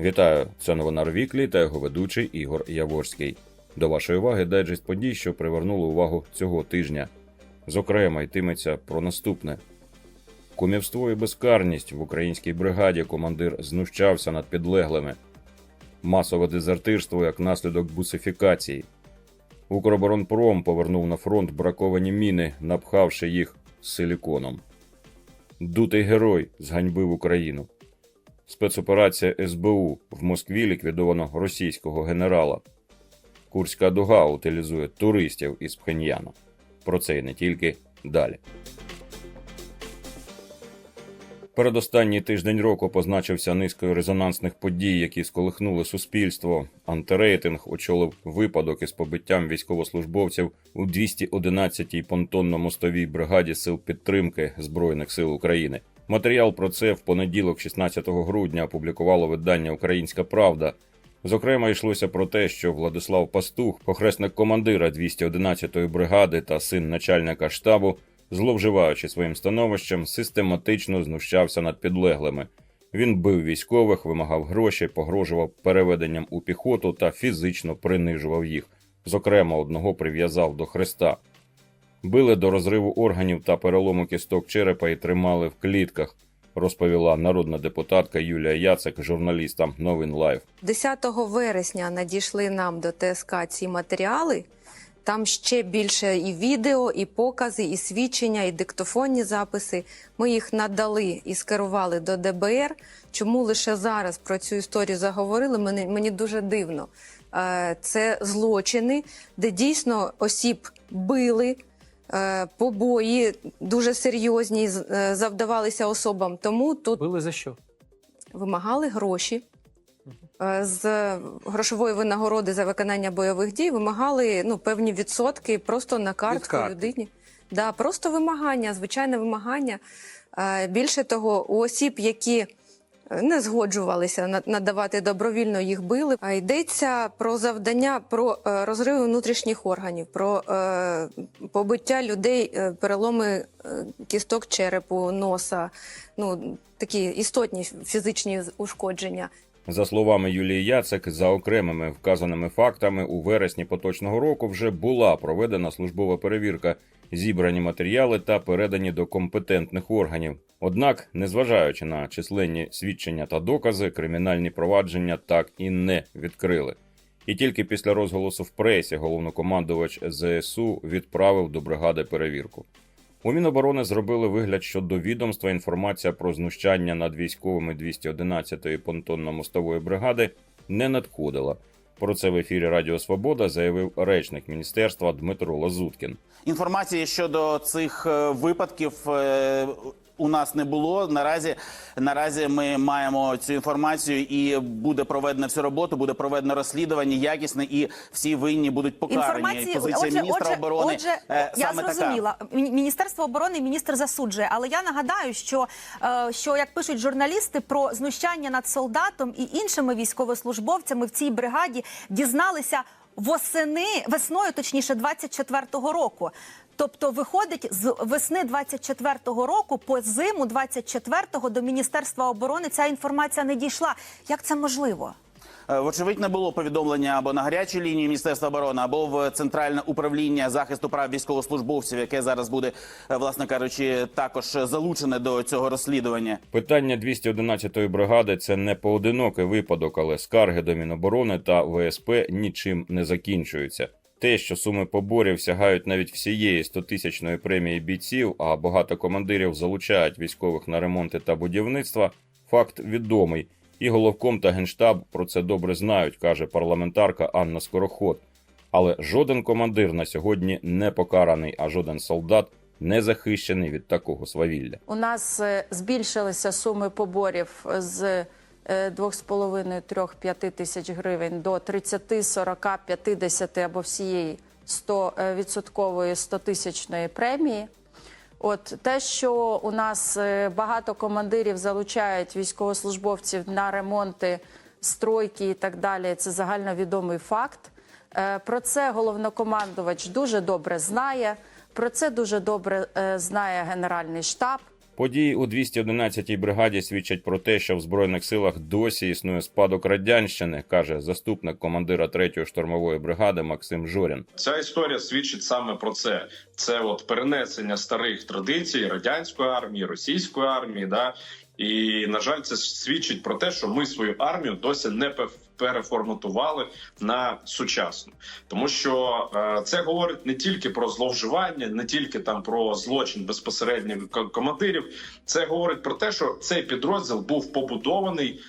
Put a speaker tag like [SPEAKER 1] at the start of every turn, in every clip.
[SPEAKER 1] Вітаю! Це новина Рвіклі та його ведучий Ігор Яворський. До вашої уваги дайджест подій, що привернули увагу цього тижня. Зокрема, йтиметься про наступне: кумівство і безкарність в українській бригаді командир знущався над підлеглими, масове дезертирство як наслідок бусифікації. Укроборонпром повернув на фронт браковані міни, напхавши їх силіконом. Дутий герой зганьбив Україну. Спецоперація СБУ в Москві ліквідовано російського генерала. Курська дуга утилізує туристів із Пхеньяна. Про це і не тільки далі. Передостанній тиждень року позначився низкою резонансних подій, які сколихнули суспільство. Антирейтинг очолив випадок із побиттям військовослужбовців у 211-й понтонно-мостовій бригаді сил підтримки Збройних сил України. Матеріал про це в понеділок, 16 грудня, опублікувало видання Українська Правда. Зокрема, йшлося про те, що Владислав Пастух, похресник командира 211-ї бригади та син начальника штабу, зловживаючи своїм становищем, систематично знущався над підлеглими. Він бив військових, вимагав гроші, погрожував переведенням у піхоту та фізично принижував їх. Зокрема, одного прив'язав до хреста. Били до розриву органів та перелому кісток черепа і тримали в клітках, розповіла народна депутатка Юлія Яцек журналістам Новин Лайв.
[SPEAKER 2] 10 вересня надійшли нам до ТСК ці матеріали. Там ще більше і відео, і покази, і свідчення, і диктофонні записи. Ми їх надали і скерували до ДБР. Чому лише зараз про цю історію заговорили? Мені, мені дуже дивно. Е, Це злочини, де дійсно осіб били. Е, Побої дуже серйозні е, завдавалися особам. Тому тут
[SPEAKER 3] Били за що?
[SPEAKER 2] вимагали гроші. Е, З грошової винагороди за виконання бойових дій вимагали ну, певні відсотки просто на картку людині. Да, просто вимагання, звичайне вимагання. Більше того, у осіб, які не згоджувалися надавати добровільно, їх били. А йдеться про завдання про е, розриви внутрішніх органів, про е, побиття людей, е, переломи кісток черепу, носа, ну такі істотні фізичні ушкодження.
[SPEAKER 1] За словами Юлії Яцек, за окремими вказаними фактами, у вересні поточного року вже була проведена службова перевірка, зібрані матеріали та передані до компетентних органів. Однак, незважаючи на численні свідчення та докази, кримінальні провадження так і не відкрили. І тільки після розголосу в пресі головнокомандувач ЗСУ відправив до бригади перевірку. У Міноборони зробили вигляд, що до відомства інформація про знущання над військовими 211-ї понтонно-мостової бригади не надходила. Про це в ефірі Радіо Свобода заявив речник міністерства Дмитро Лазуткін.
[SPEAKER 4] Інформації щодо цих е, випадків е, у нас не було. Наразі наразі ми маємо цю інформацію, і буде проведена всю роботу, буде проведено розслідування якісне, і всі винні будуть покарані. Позиція міністра оборони
[SPEAKER 5] отже,
[SPEAKER 4] е,
[SPEAKER 5] я
[SPEAKER 4] саме така.
[SPEAKER 5] зрозуміла. Мі- Міністерство оборони міністр засуджує. Але я нагадаю, що, е, що як пишуть журналісти про знущання над солдатом і іншими військовослужбовцями в цій бригаді дізналися восени весною, точніше, 24-го року. Тобто, виходить з весни 24-го року по зиму 24-го до Міністерства оборони ця інформація не дійшла. Як це можливо?
[SPEAKER 4] Е, Вочевидь, не було повідомлення або на гарячій лінії Міністерства оборони, або в центральне управління захисту прав військовослужбовців, яке зараз буде, е, власне кажучи, також залучене до цього розслідування.
[SPEAKER 1] Питання 211-ї бригади це не поодинокий випадок, але скарги до Міноборони та ВСП нічим не закінчуються. Те, що суми поборів сягають навіть всієї 100-тисячної премії бійців, а багато командирів залучають військових на ремонти та будівництва, факт відомий. І головком та генштаб про це добре знають, каже парламентарка Анна Скороход. Але жоден командир на сьогодні не покараний, а жоден солдат не захищений від такого свавілля.
[SPEAKER 6] У нас е, збільшилися суми поборів з 2,5-3-5 тисяч гривень до 30, 40, 50 або всієї 100 відсоткової 100-тисячної премії. От те, що у нас е, багато командирів залучають військовослужбовців на ремонти, стройки і так далі, це загальновідомий факт. Е, Про це головнокомандувач дуже добре знає. Про це дуже добре е, знає Генеральний штаб.
[SPEAKER 1] Події у 211-й бригаді свідчать про те, що в збройних силах досі існує спадок радянщини, каже заступник командира 3-ї штурмової бригади Максим Жорін.
[SPEAKER 3] Ця історія свідчить саме про це. Це от перенесення старих традицій радянської армії, російської армії. Да? І на жаль, це свідчить про те, що ми свою армію досі не переформатували на сучасну, тому що е, це говорить не тільки про зловживання, не тільки там про злочин безпосередньо командирів. Це говорить про те, що цей підрозділ був побудований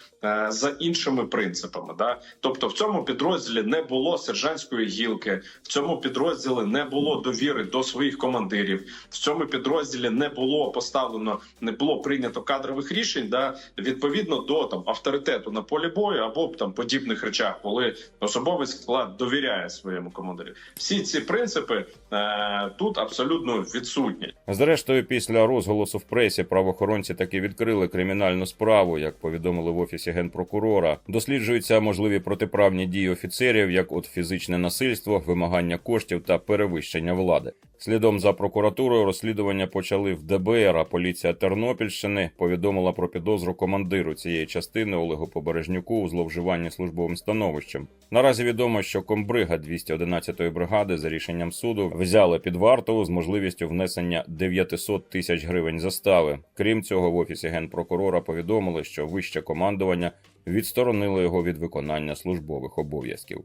[SPEAKER 3] за іншими принципами. Да? Тобто, в цьому підрозділі не було сержантської гілки, в цьому підрозділі не було довіри до своїх командирів. В цьому підрозділі не було поставлено, не було прийнято кадрових рішень, да відповідно до там авторитету на полі бою або там подібних речах, коли особовий склад довіряє своєму командиру. Всі ці принципи е, тут абсолютно відсутні.
[SPEAKER 1] Зрештою, після розголосу в пресі правоохоронці таки відкрили кримінальну справу, як повідомили в офісі генпрокурора. Досліджуються можливі протиправні дії офіцерів, як от фізичне насильство, вимагання коштів та перевищення влади. Слідом за прокуратурою розслідування почали в ДБР, а поліція Тернопільщини повідомила про підозру командиру цієї частини Олегу Побережнюку у зловживанні службовим становищем. Наразі відомо, що комбрига 211-ї бригади за рішенням суду взяли під варту з можливістю внесення 900 тисяч гривень застави. Крім цього, в офісі генпрокурора повідомили, що вище командування відсторонило його від виконання службових обов'язків.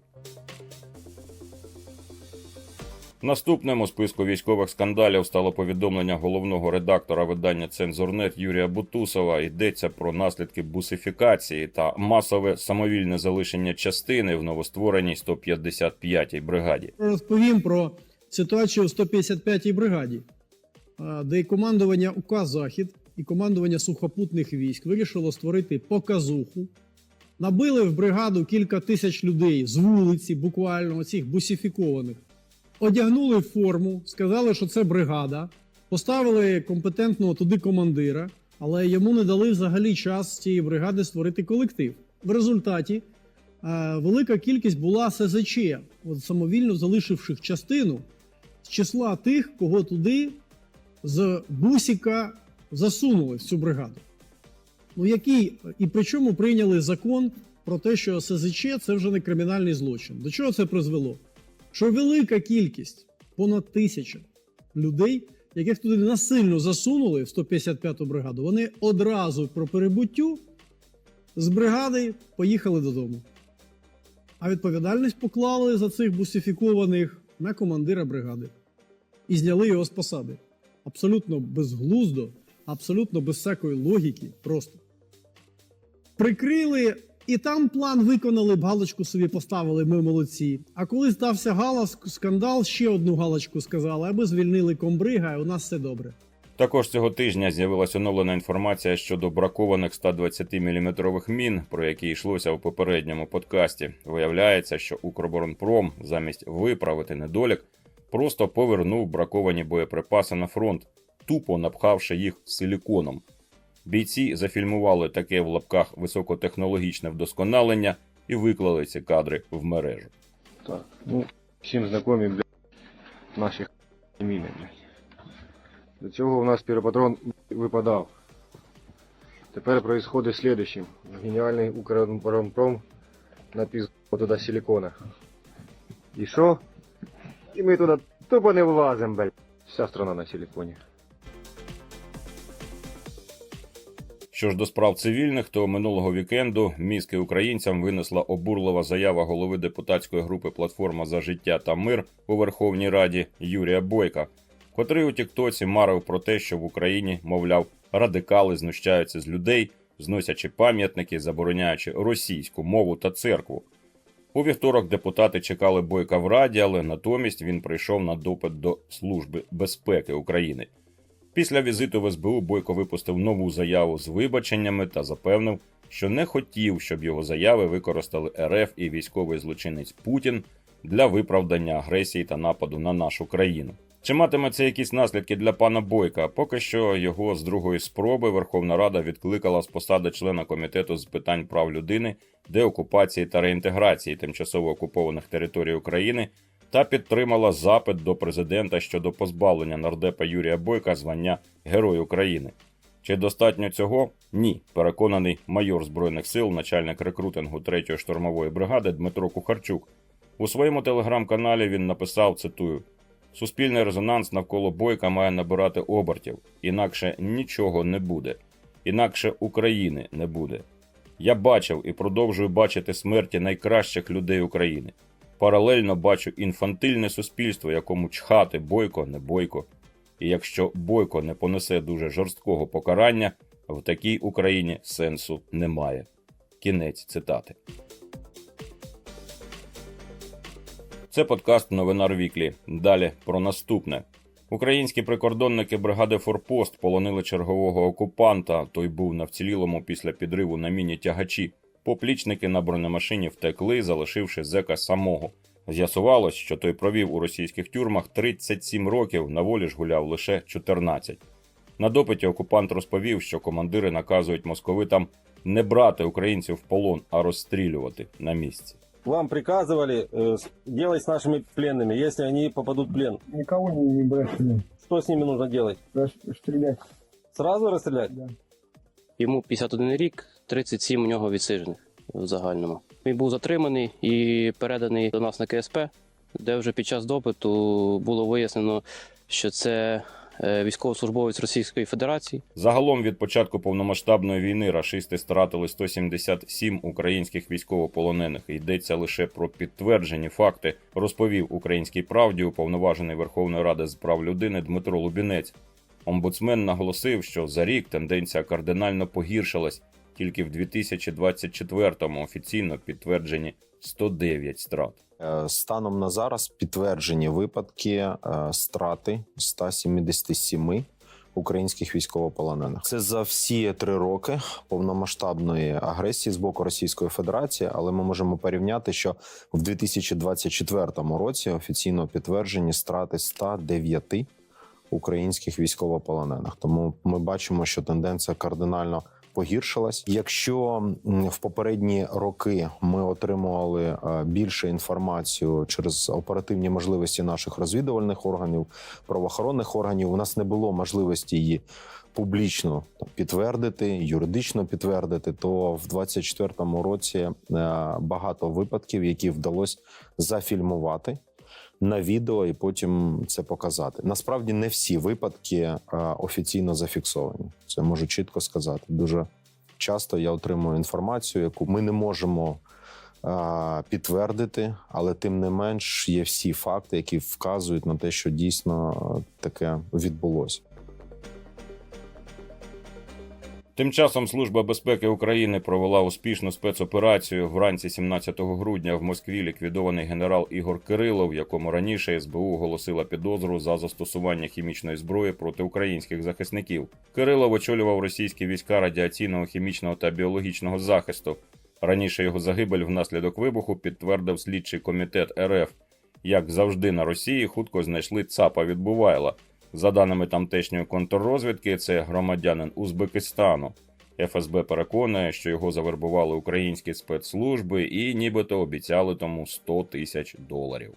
[SPEAKER 1] Наступним у списку військових скандалів стало повідомлення головного редактора видання Цензорнет Юрія Бутусова. Йдеться про наслідки бусифікації та масове самовільне залишення частини в новоствореній 155-й бригаді.
[SPEAKER 7] Розповім про ситуацію у 155-й бригаді, де командування УК Захід і командування сухопутних військ вирішило створити показуху. Набили в бригаду кілька тисяч людей з вулиці, буквально оцих бусифікованих. Одягнули форму, сказали, що це бригада, поставили компетентного туди командира, але йому не дали взагалі час цієї бригади створити колектив. В результаті е, велика кількість була СЗЧ, от самовільно залишивших частину з числа тих, кого туди з бусіка засунули в цю бригаду. Ну, який, і причому прийняли закон про те, що СЗЧ це вже не кримінальний злочин. До чого це призвело? Що велика кількість, понад тисяча людей, яких туди насильно засунули в 155-ту бригаду, вони одразу про перебуттю з бригади поїхали додому. А відповідальність поклали за цих бусифікованих на командира бригади і зняли його з посади. Абсолютно безглуздо, абсолютно без всякої логіки, просто. Прикрили і там план виконали, б галочку собі поставили, ми молодці. А коли стався галас, скандал, ще одну галочку сказали, аби звільнили комбрига, і у нас все добре.
[SPEAKER 1] Також цього тижня з'явилася оновлена інформація щодо бракованих 120 мм мін, про які йшлося у попередньому подкасті. Виявляється, що Укроборонпром замість виправити недолік просто повернув браковані боєприпаси на фронт, тупо напхавши їх силіконом. Бійці зафільмували таке в лапках високотехнологічне вдосконалення і виклали ці кадри в мережу.
[SPEAKER 8] Так, ну, всім знайомі, блядь, наші міни. До цього у нас піропатрон випадав. Тепер происходит следующим. Геніальний Укроборонпром напіз туди силикона. І що? І ми туди тупо не влазимо, блядь. Вся страна на силиконі.
[SPEAKER 1] Що ж до справ цивільних, то минулого вікенду мізки українцям винесла обурлива заява голови депутатської групи Платформа за життя та мир у Верховній Раді Юрія Бойка, котрий у Тіктоці марив про те, що в Україні, мовляв, радикали знущаються з людей, зносячи пам'ятники, забороняючи російську мову та церкву. У вівторок депутати чекали Бойка в Раді, але натомість він прийшов на допит до Служби безпеки України. Після візиту в СБУ Бойко випустив нову заяву з вибаченнями та запевнив, що не хотів, щоб його заяви використали РФ і військовий злочинець Путін для виправдання агресії та нападу на нашу країну. Чи матиме це якісь наслідки для пана Бойка? Поки що його з другої спроби Верховна Рада відкликала з посади члена комітету з питань прав людини, деокупації та реінтеграції тимчасово окупованих територій України та підтримала запит до президента щодо позбавлення нардепа Юрія Бойка звання Герой України. Чи достатньо цього? Ні. Переконаний майор збройних сил, начальник рекрутингу 3-ї штурмової бригади Дмитро Кухарчук. У своєму телеграм-каналі він написав: цитую: Суспільний резонанс навколо бойка має набирати обертів, інакше нічого не буде, інакше України не буде. Я бачив і продовжую бачити смерті найкращих людей України. Паралельно бачу інфантильне суспільство, якому чхати бойко, не бойко. І якщо бойко не понесе дуже жорсткого покарання, в такій Україні сенсу немає. Кінець цитати. Це подкаст Новинар Віклі. Далі про наступне. Українські прикордонники бригади Форпост полонили чергового окупанта. Той був на вцілілому після підриву на міні-тягачі. Поплічники на бронемашині втекли, залишивши зека самого. З'ясувалось, що той провів у російських тюрмах 37 років, на волі ж гуляв лише 14. На допиті окупант розповів, що командири наказують московитам не брати українців в полон, а розстрілювати на місці.
[SPEAKER 9] Вам приказывали э, с- делать с нашими пленными, если они попадут в плен.
[SPEAKER 10] Никого не, не бросили.
[SPEAKER 9] Что с ними нужно делать?
[SPEAKER 10] Рас- Стрелять.
[SPEAKER 9] Сразу расстрелять?
[SPEAKER 11] Йому 51 рік, 37 у нього відсиджених в загальному. Він був затриманий і переданий до нас на КСП, де вже під час допиту було вияснено, що це е, військовослужбовець Російської Федерації.
[SPEAKER 1] Загалом від початку повномасштабної війни рашисти стратили 177 українських військовополонених. Йдеться лише про підтверджені факти, розповів українській правді уповноважений Верховної Ради з прав людини Дмитро Лубінець. Омбудсмен наголосив, що за рік тенденція кардинально погіршилась. Тільки в 2024-му офіційно підтверджені 109 страт.
[SPEAKER 12] Е, Станом на зараз підтверджені випадки е, страти 177 українських військовополонених. Це за всі три роки повномасштабної агресії з боку Російської Федерації. Але ми можемо порівняти, що в 2024 році офіційно підтверджені страти 109 українських військовополонених. Тому ми бачимо, що тенденція кардинально погіршилась. Якщо в попередні роки ми отримували е, більше інформацію через оперативні можливості наших розвідувальних органів, правоохоронних органів, у нас не було можливості її публічно підтвердити, юридично підтвердити, то в 2024 році е, багато випадків, які вдалося зафільмувати на відео і потім це показати. Насправді не всі випадки е, офіційно зафіксовані. Це можу чітко сказати. Дуже часто я отримую інформацію, яку ми не можемо е, підтвердити, але тим не менш є всі факти, які вказують на те, що дійсно таке відбулося.
[SPEAKER 1] Тим часом Служба безпеки України провела успішну спецоперацію. Вранці 17 грудня в Москві ліквідований генерал Ігор Кирилов, якому раніше СБУ оголосила підозру за застосування хімічної зброї проти українських захисників. Кирилов очолював російські війська радіаційного, хімічного та біологічного захисту. Раніше його загибель внаслідок вибуху підтвердив слідчий комітет РФ. Як завжди на Росії хутко знайшли ЦАПа від Бувайла. За даними тамтешньої контррозвідки, це громадянин Узбекистану. ФСБ переконує, що його завербували українські спецслужби і нібито обіцяли тому 100 тисяч доларів.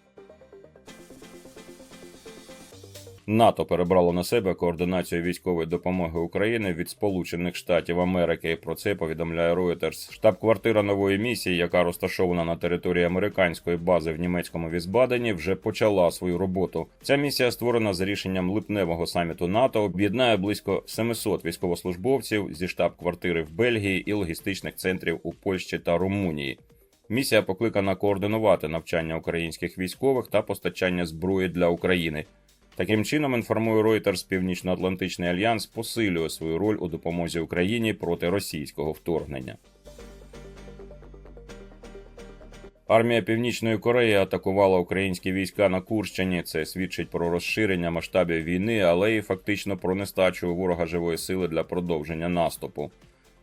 [SPEAKER 1] НАТО перебрало на себе координацію військової допомоги України від Сполучених Штатів Америки. Про це повідомляє Reuters. Штаб-квартира нової місії, яка розташована на території американської бази в німецькому Візбадені, вже почала свою роботу. Ця місія створена за рішенням липневого саміту НАТО. Об'єднає близько 700 військовослужбовців зі штаб-квартири в Бельгії і логістичних центрів у Польщі та Румунії. Місія покликана координувати навчання українських військових та постачання зброї для України. Таким чином, інформує Reuters, Північно-Атлантичний альянс посилює свою роль у допомозі Україні проти російського вторгнення. Армія Північної Кореї атакувала українські війська на Курщині. Це свідчить про розширення масштабів війни, але і фактично про нестачу ворога живої сили для продовження наступу.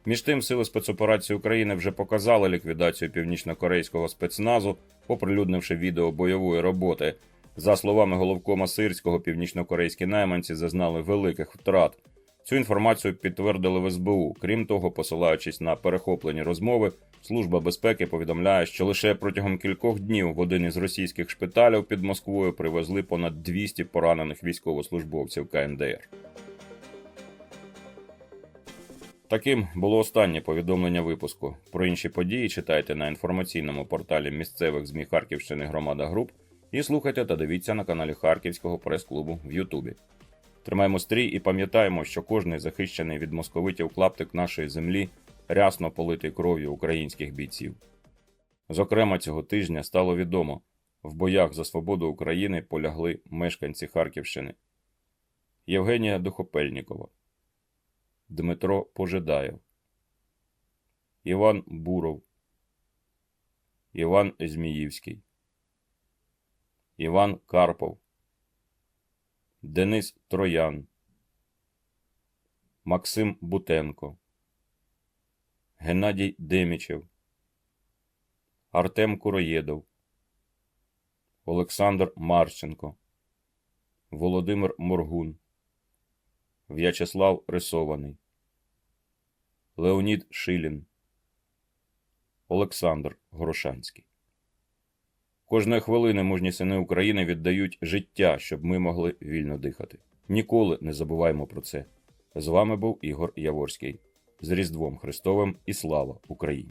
[SPEAKER 1] Між тим, сили спецоперації України вже показали ліквідацію північнокорейського спецназу, оприлюднивши відео бойової роботи. За словами головкома Сирського, північнокорейські найманці зазнали великих втрат. Цю інформацію підтвердили в СБУ. Крім того, посилаючись на перехоплені розмови, служба безпеки повідомляє, що лише протягом кількох днів в один із російських шпиталів під Москвою привезли понад 200 поранених військовослужбовців КНДР. Таким було останнє повідомлення випуску. Про інші події читайте на інформаційному порталі місцевих ЗМІ Харківщини Громада Груп і слухайте та дивіться на каналі Харківського прес-клубу в Ютубі. Тримаємо стрій і пам'ятаємо, що кожний захищений від московитів клаптик нашої землі рясно политий кров'ю українських бійців. Зокрема, цього тижня стало відомо, в боях за свободу України полягли мешканці Харківщини Євгенія Духопельнікова, Дмитро Пожидаєв, Іван Буров, Іван Зміївський, Іван Карпов, Денис Троян, Максим Бутенко, Геннадій Демічев, Артем Куроєдов, Олександр Марченко, Володимир Моргун, В'ячеслав Рисований, Леонід Шилін, Олександр Горошанський. Кожної хвилини мужні сини України віддають життя, щоб ми могли вільно дихати. Ніколи не забуваємо про це. З вами був Ігор Яворський. З Різдвом Христовим і слава Україні!